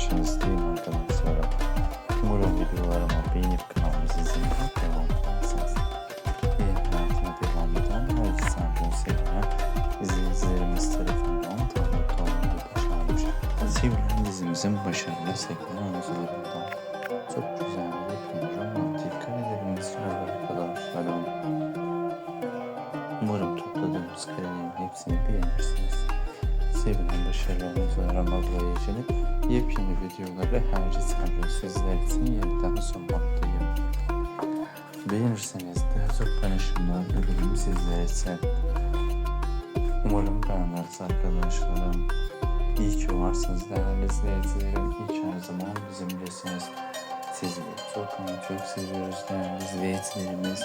karşınızdayım arkadaşlar. Umarım videolarıma beğenip kanalımızı izlemeye devam edersiniz. Benim hayatıma devam eden her sanatçı serine izleyicilerimiz tarafından tanıdık olmayı başarmış. Sevilen dizimizin başarılı sektör oyuncularından çok güzel bir program Dikkat sürelere kadar salon. Umarım topladığımız karelerin hepsini beğenirsiniz sevilen başarılarınızı aramazlayıcılık yepyeni videoları her sabır sizler için yeniden sunmaktayım. Beğenirseniz çok paylaşımlar ürünüm sizler için. Umarım beğeniriz arkadaşlarım. İyi ki varsınız değerli izleyicilerim. İyi ki her zaman bizimlesiniz. Sizleri çok ama çok seviyoruz değerli izleyicilerimiz.